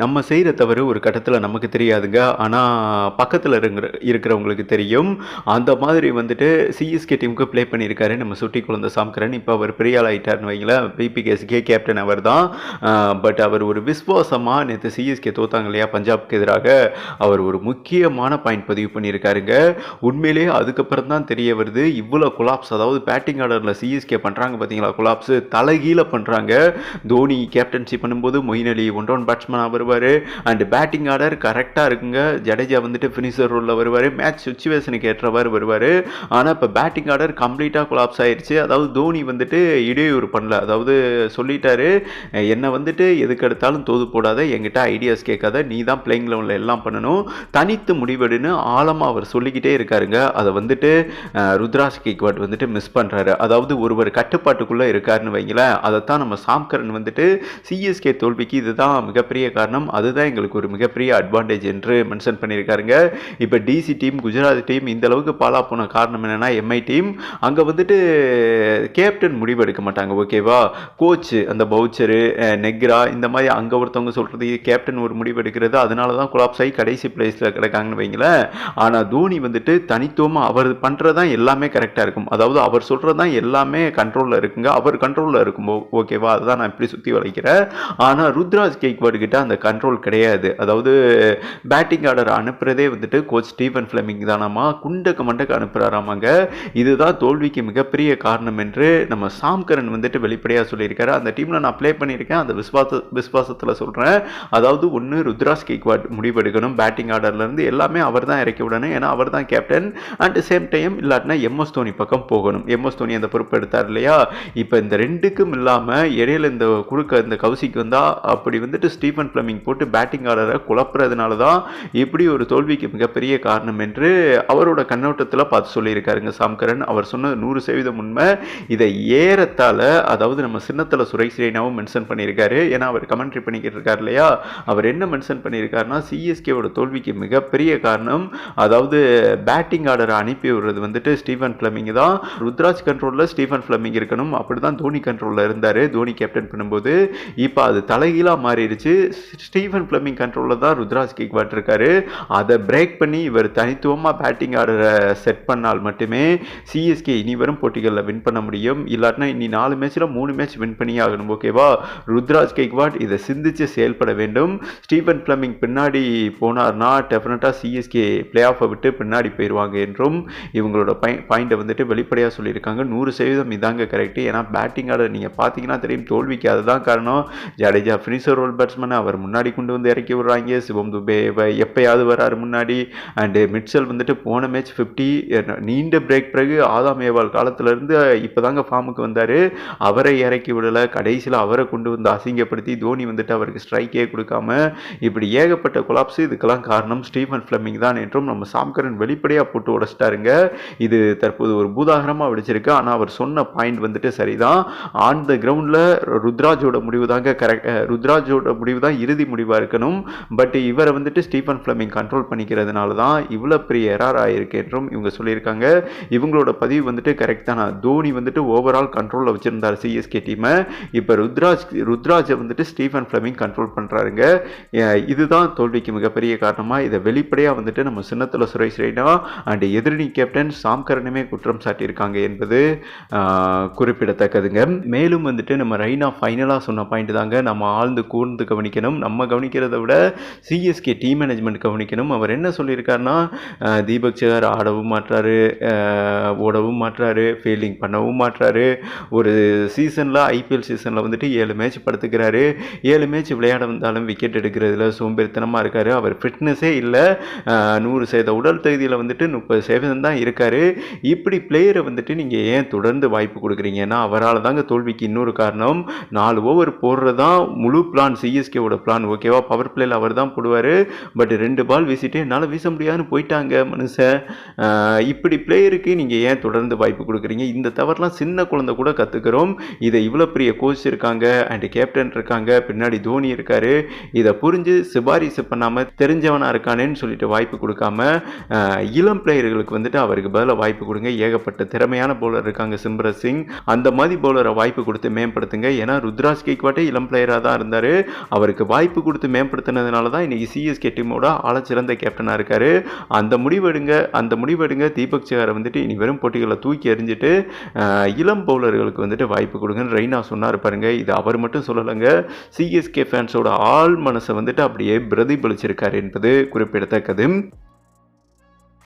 நம்ம செய்கிற தவறு ஒரு கட்டத்தில் நமக்கு தெரியாதுங்க. ஆனால் பக்கத்தில் இருக்கிற இருக்கிறவங்களுக்கு தெரியும். அந்த மாதிரி வந்துட்டு சிஎஸ்கே டீமுக்கு ப்ளே பண்ணியிருக்காரு நம்ம சுட்டி குழந்தை சாம்கரன். இப்போ அவர் பெரிய ஆள் ஆகிட்டார்னு வைங்களேன். பிபிகேஎஸ்கே கேப்டன் அவர் தான் பட் அவர் ஒரு விஸ்வாசமாக நேற்று சிஎஸ்கே தோத்தாங்க இல்லையா பஞ்சாப்க்கு எதிராக அவர் ஒரு முக்கியமான பாயிண்ட் பதிவு பண்ணியிருக்காருங்க. உண்மையிலேயே அதுக்கப்புறம் தான் தெரிய வருது இவ்வளோ குலாப்ஸ் அதாவது பேட்டிங் ஆர்டரில் சிஎஸ்கே பண்ணுறாங்க பார்த்தீங்களா குலாப்ஸ் தலைகீழ பண்ணுறாங்க தோனி கேப்டன்சி பண்ணும்போது மொயின் அலி ஒன் டவுன் அவர் வருவார். அண்ட் பேட்டிங் ஆர்டர் கரெக்டாக இருக்குங்க. ஜடேஜா வந்துட்டு ஃபினிஷர் ரோலில் வருவார். மேட்ச் சுச்சுவேஷனுக்கு ஏற்றவாறு வருவார். ஆனால் இப்போ பேட்டிங் ஆர்டர் கம்ப்ளீட்டாக கொலாப்ஸ் ஆயிடுச்சு அதாவது தோனி வந்துட்டு இடையூறு பண்ணல. அதாவது சொல்லிட்டாரு. என்னை வந்துட்டு எதுக்கு எடுத்தாலும் தோது போடாத. என்கிட்ட ஐடியாஸ் கேட்காத. நீ தான் பிளேயிங் லெவலில் எல்லாம் பண்ணணும். தனித்து முடிவெடுன்னு ஆழமாக அவர் சொல்லிக்கிட்டே இருக்காருங்க. அதை வந்துட்டு ருத்ராஸ் ருத்ராஜ் கேக்வாட் வந்துட்டு மிஸ் பண்ணுறாரு அதாவது ஒருவர் கட்டுப்பாட்டுக்குள்ளே இருக்காருன்னு வைங்களேன். அதைத்தான் நம்ம சாம்கரன் வந்துட்டு சிஎஸ்கே தோல்விக்கு இதுதான் மிகப்பெரிய காரணம். அதுதான் எங்களுக்கு ஒரு மிகப்பெரிய அட்வான்டேஜ் என்று மென்ஷன் பண்ணியிருக்காருங்க. இப்போ டிசி டீம் குஜராத் டீம் இந்த அளவுக்கு பாலா போன காரணம் என்னென்னா எம்ஐ டீம் அங்கே வந்துட்டு கேப்டன் முடிவு எடுக்க மாட்டாங்க ஓகேவா கோச் அந்த பவுச்சரு நெக்ரா இந்த மாதிரி அங்கே ஒருத்தவங்க சொல்கிறது கேப்டன் ஒரு முடிவு எடுக்கிறது அதனால தான் குலாப்ஸ் ஆகி கடைசி பிளேஸில் கிடக்காங்கன்னு வைங்களேன். ஆனால் தோனி வந்துட்டு தனித்துவமாக அவர் பண்ணுறது தான் எல்லாமே கரெக்டாக இருக்கும். அதாவது அவர் சொல்கிறது தான் எல்லாமே கண்ட்ரோலில் இருக்குங்க. அவர் கண்ட்ரோலில் இருக்கும் ஓகேவா அதுதான் நான் இப்படி சுற்றி வளைக்கிறேன். ஆனால் ருத்ராஜ் கேக் கிட்ட அந்த கண்ட்ரோல் கிடையாது. அதாவது பேட்டிங் ஆர்டர் அனுப்புகிறதே வந்துட்டு கோச் ஸ்டீவன் ஃபிளமிங் தானாமா குண்டக்க மண்டக்க அனுப்புகிறாராமாங்க இதுதான் தோல்விக்கு மிகப்பெரிய காரணம் என்று நம்ம சாம்கரன் வந்துட்டு வெளிப்படையாக சொல்லியிருக்காரு. அந்த டீமில் நான் ப்ளே பண்ணியிருக்கேன். அந்த விஸ்வாச விஸ்வாசத்தில் சொல்கிறேன் அதாவது ஒன்று ருத்ராஸ் கேக்வாட் முடிவெடுக்கணும். பேட்டிங் ஆர்டர்லேருந்து எல்லாமே அவர் தான் இறக்கி விடணும் ஏன்னா அவர் தான் கேப்டன் அட் சேம் டைம் இல்லாட்டினா எம்எஸ் தோனி பக்கம் போகணும். எம்எஸ் தோனி அந்த பொறுப்பு எடுத்தார் இல்லையா? இப்போ இந்த ரெண்டுக்கும் இல்லாமல் இடையில இந்த குறுக்க இந்த கவுசிக்கு வந்தால் அப்படி வந்துட்டு ஸ்டீஃபன் ஃப்ளமிங் போட்டு பேட்டிங் ஆர்டரை குழப்புறதுனால தான் இப்படி ஒரு தோல்விக்கு மிகப்பெரிய காரணம் என்று அவரோட கண்ணோட்டத்தில் பார்த்து சொல்லியிருக்காருங்க சாம்கரன். அவர் சொன்ன நூறு சதவீதம் உண்மை. இதை ஏறத்தால் அதாவது நம்ம சின்னத்தில் சுரேஷ் ரெய்னாவும் மென்ஷன் பண்ணியிருக்காரு. ஏன்னா அவர் கமெண்ட்ரி பண்ணிக்கிட்டு இருக்கார் இல்லையா? அவர் என்ன மென்ஷன் பண்ணியிருக்காருன்னா சிஎஸ்கேவோட தோல்விக்கு மிகப்பெரிய காரணம் அதாவது பேட்டிங் ஆர்டரை அனுப்பி விடுறது வந்துட்டு ஸ்டீஃபன் ஃப்ளமிங் தான். ருத்ராஜ் கண்ட்ரோலில் ஸ்டீஃபன் ஃப்ளமிங் இருக்கணும். அப்படி தான் தோனி கண்ட்ரோலில் இருந்தார். தோனி கேப்டன் பண்ணும்போது இப்போ அது தலைகீழாக மாறிடுச்சு. ஸ்டீஃபன் ஃப்ளமிங் கண்ட்ரோலில் தான் ருத்ராஜ் கிக் பட்டிருக்காரு அதை பிரேக் பண்ணி இவர் தனித்துவமாக பேட்டிங் ஆர்டரை செட் பண்ணால் மட்டுமே சிஎஸ்கே இனி வரும் போட்டிகளில் வின் பண்ண முடியும். இல்லாட்டினா இனி நாலு மேட்ச்சில் மூணு மேட்ச் வின் பண்ணி ஆகணும் ஓகேவா ருத்ராஜ் கேக்வாட் இதை சிந்திச்சு செயல்பட வேண்டும். ஸ்டீஃபன் ஃப்ளமிங் பின்னாடி போனார்னா டெஃபினட்டாக சிஎஸ்கே பிளே ஆஃபை விட்டு பின்னாடி போயிடுவாங்க என்றும் இவங்களோட பாய் பாயிண்ட்டை வந்துட்டு வெளிப்படையாக சொல்லியிருக்காங்க. நூறு சதவீதம் இதாங்க கரெக்ட் ஏன்னா பேட்டிங் ஆர்டர் நீங்கள் பார்த்தீங்கன்னா தெரியும் தோல்விக்கு அதுதான் காரணம். ஜடேஜா ஃபினிஷர் ரோல் பேட்ஸ்மேன் அவர் முன்னாடி முன்னாடி கொண்டு வந்து இறக்கி விடுறாங்க. சிவம் துபே எப்பயாவது வராரு முன்னாடி. அண்டு மிட்சல் வந்துட்டு போன மேட்ச் ஃபிஃப்டி நீண்ட பிரேக் பிறகு ஆதாம் ஏவால் காலத்திலேருந்து இப்போ தாங்க ஃபார்முக்கு வந்தார். அவரை இறக்கி விடலை. கடைசியில் அவரை கொண்டு வந்து அசிங்கப்படுத்தி தோனி வந்துட்டு அவருக்கு ஸ்ட்ரைக்கே கொடுக்காம இப்படி ஏகப்பட்ட கொலாப்ஸ் இதுக்கெல்லாம் காரணம் ஸ்டீஃபன் ஃப்ளமிங் தான் என்றும் நம்ம சாம்கரன் வெளிப்படையாக போட்டு உடச்சிட்டாருங்க. இது தற்போது ஒரு பூதாகரமாக வெடிச்சிருக்கு. ஆனால் அவர் சொன்ன பாயிண்ட் வந்துட்டு சரிதான். ஆன் த கிரவுண்டில் ருத்ராஜோட முடிவு தாங்க கரெக்ட் ருத்ராஜோட முடிவு தான் இறுதி முடிவாக இருக்கணும். பட் இவரை வந்துட்டு ஸ்டீஃபன் ஃப்ளமிங் கண்ட்ரோல் பண்ணிக்கிறதுனால தான் இவ்வளோ பெரிய எரார் ஆகிருக்கு என்றும் இவங்க சொல்லியிருக்காங்க. இவங்களோட பதிவு வந்துட்டு கரெக்ட் தானா? தோனி வந்துட்டு ஓவரால் கண்ட்ரோலில் வச்சுருந்தார் சிஎஸ்கே டீமை இப்போ ருத்ராஜ் ருத்ராஜை வந்துட்டு ஸ்டீஃபன் ஃப்ளமிங் கண்ட்ரோல் பண்ணுறாருங்க இதுதான் தோல்விக்கு மிகப்பெரிய காரணமாக இதை வெளிப்படையாக வந்துட்டு நம்ம சின்னத்தில் சுரேஷ் ரெய்னா அண்ட் எதிரணி கேப்டன் சாம்கரனுமே குற்றம் சாட்டியிருக்காங்க என்பது குறிப்பிடத்தக்கதுங்க. மேலும் வந்துட்டு நம்ம ரெய்னா ஃபைனலாக சொன்ன பாயிண்ட் தாங்க. நம்ம ஆழ்ந்து கூர்ந்து கவனிக்கணும். நம்ம கவனிக்கிறத விட சிஎஸ்கே டீம் மேனேஜ்மெண்ட் கவனிக்கணும். அவர் என்ன சொல்லியிருக்காருன்னா தீபக் சேகர் ஆடவும் மாற்றாரு ஓடவும் மாற்றாரு ஃபீல்டிங் பண்ணவும் மாற்றாரு. ஒரு சீசனில் ஐபிஎல் சீசனில் வந்துட்டு ஏழு மேட்ச் படுத்துக்கிறாரு. ஏழு மேட்ச் விளையாட வந்தாலும் விக்கெட் எடுக்கிறதுல சோம்பேறித்தனமாக இருக்கார். அவர் ஃபிட்னஸே இல்லை. நூறு சதவீத உடல் தகுதியில் வந்துட்டு முப்பது சதவீதம் தான் இருக்கார். இப்படி பிளேயரை வந்துட்டு நீங்கள் ஏன் தொடர்ந்து வாய்ப்பு கொடுக்குறீங்கன்னா அவரால் தாங்க தோல்விக்கு இன்னொரு காரணம் நாலு ஓவர் போடுறது தான் முழு பிளான் சிஎஸ்கேவோட பிளான் ஓகேவா பவர் பிளேயில் அவர் தான் போடுவார். பட் ரெண்டு பால் வீசிட்டு என்னால் வீச முடியாதுன்னு போயிட்டாங்க மனுஷன். இப்படி பிளேயருக்கு நீங்கள் ஏன் தொடர்ந்து வாய்ப்பு கொடுக்குறீங்க? இந்த தவறுலாம் சின்ன குழந்தை கூட கற்றுக்கிறோம் இதை இவ்வளோ பெரிய கோச் இருக்காங்க அண்ட் கேப்டன் இருக்காங்க. பின்னாடி தோனி இருக்காரு. இதை புரிஞ்சு சிபாரிசு பண்ணாமல் தெரிஞ்சவனாக இருக்கானேன்னு சொல்லிட்டு வாய்ப்பு கொடுக்காம இளம் பிளேயர்களுக்கு வந்துட்டு அவருக்கு பதிலாக வாய்ப்பு கொடுங்க. ஏகப்பட்ட திறமையான பவுலர் இருக்காங்க சிம்ரன் சிங். அந்த மாதிரி பவுலரை வாய்ப்பு கொடுத்து மேம்படுத்துங்க. ஏன்னா ருத்ராஜ் கேக்வாட்டே இளம் பிளேயராக தான் இருந்தார். அவருக்கு வாய்ப்பு வாய்ப்பு கொடுத்து மேம்படுத்தினதுனால தான் இன்றைக்கி சிஎஸ்கே டீமோட ஆழச்சிறந்த கேப்டனாக இருக்கார். அந்த முடிவெடுங்க அந்த முடிவெடுங்க தீபக் சேகரை வந்துட்டு இனி வெறும் போட்டிகளை தூக்கி எறிஞ்சிட்டு இளம் பவுலர்களுக்கு வந்துட்டு வாய்ப்பு கொடுங்கன்னு ரெய்னா சொன்னார் பாருங்க. இது அவர் மட்டும் சொல்லலைங்க. சிஎஸ்கே ஃபேன்ஸோட ஆள் மனசை வந்துட்டு அப்படியே பிரதிபலிச்சிருக்காரு என்பது குறிப்பிடத்தக்கது.